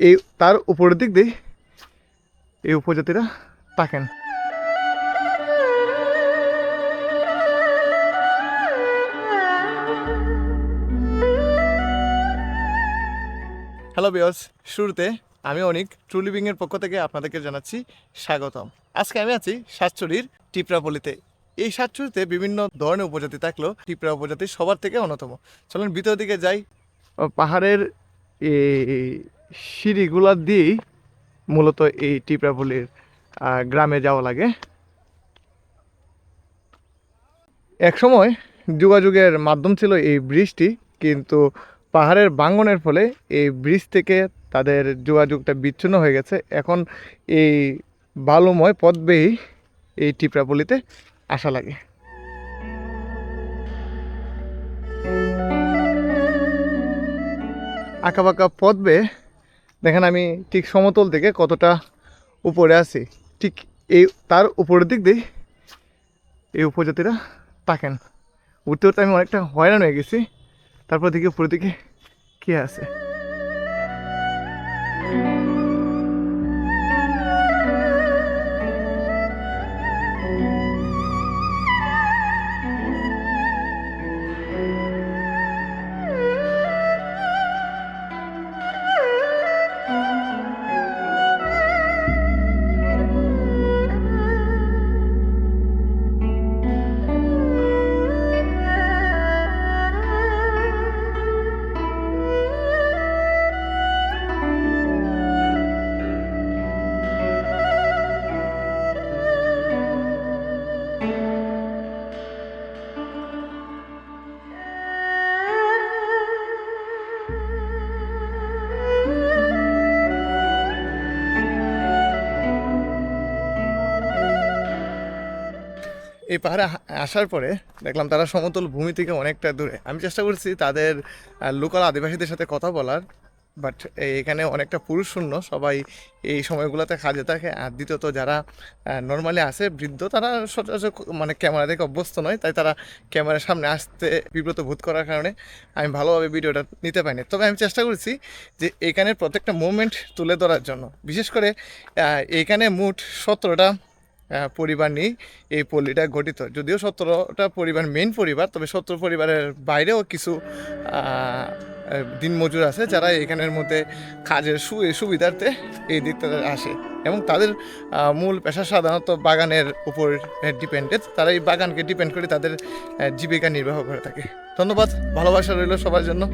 এই তার উপরের দিক দিয়ে এই উপজাতিরা থাকেন হ্যালো বিয়স শুরুতে আমি অনেক ট্রু লিভিংয়ের পক্ষ থেকে আপনাদেরকে জানাচ্ছি স্বাগতম। আজকে আমি আছি সাতচুরির টিপরাপল্লিতে। এই সাতচুরিতে বিভিন্ন ধরনের উপজাতি থাকলেও টিপরা উপজাতি সবার থেকে অন্যতম। চলুন ভিতর দিকে যাই। পাহাড়ের এই সিঁড়িগুলা দিয়েই মূলত এই টিপরাপল্লির গ্রামে যাওয়া লাগে। একসময় যোগাযোগের মাধ্যম ছিল এই ব্রিজটি, কিন্তু পাহাড়ের বাঙ্গনের ফলে এই ব্রিজ থেকে তাদের যোগাযোগটা বিচ্ছিন্ন হয়ে গেছে। এখন এই বালুময় পথ বেয়েই এই টিপরাপল্লিতে আসা লাগে। আঁকা বাঁকা পথ বেয়ে দেখেন আমি ঠিক সমতল থেকে কতটা উপরে আছি। ঠিক এই তার উপরের দিক দিয়ে এই উপজাতিরা তাকেন। উঠতে উঠতে আমি অনেকটা হয়রান হয়ে গেছি। তারপর দেখি উপরের দিকে কে আছে। এই পাহাড়ে আসার পরে দেখলাম তারা সমতল ভূমি থেকে অনেকটা দূরে। আমি চেষ্টা করছি তাদের লোকাল আদিবাসীদের সাথে কথা বলার বাট এখানে অনেকটা পুরুষ শূন্য, সবাই এই সময়গুলোতে কাজে থাকে। আর দ্বিতীয়ত যারা নর্মালি আসে বৃদ্ধ, তারা সচরাচর মানে ক্যামেরা দেখে অভ্যস্ত নয়, তাই তারা ক্যামেরার সামনে আসতে বিব্রত বোধ করার কারণে আমি ভালোভাবে ভিডিওটা নিতে পারিনি। তবে আমি চেষ্টা করেছি যে এখানের প্রত্যেকটা মুভমেন্ট তুলে ধরার জন্য। বিশেষ করে এখানে মোট সতেরোটা পরিবার নিয়েই এই পল্লীটা গঠিত। যদিও সতেরোটা পরিবার মেন পরিবার, তবে সতেরো পরিবারের বাইরেও কিছু দিনমজুর আছে যারা এখানের মধ্যে কাজের সু- সুবিধার্থে এই দিক থেকে আসে। এবং তাদের মূল পেশা সাধারণত বাগানের উপর ডিপেন্ডেড তারা এই বাগানকে ডিপেন্ড করে তাদের জীবিকা নির্বাহ করে থাকে। ধন্যবাদ, ভালোবাসা রইল সবার জন্য।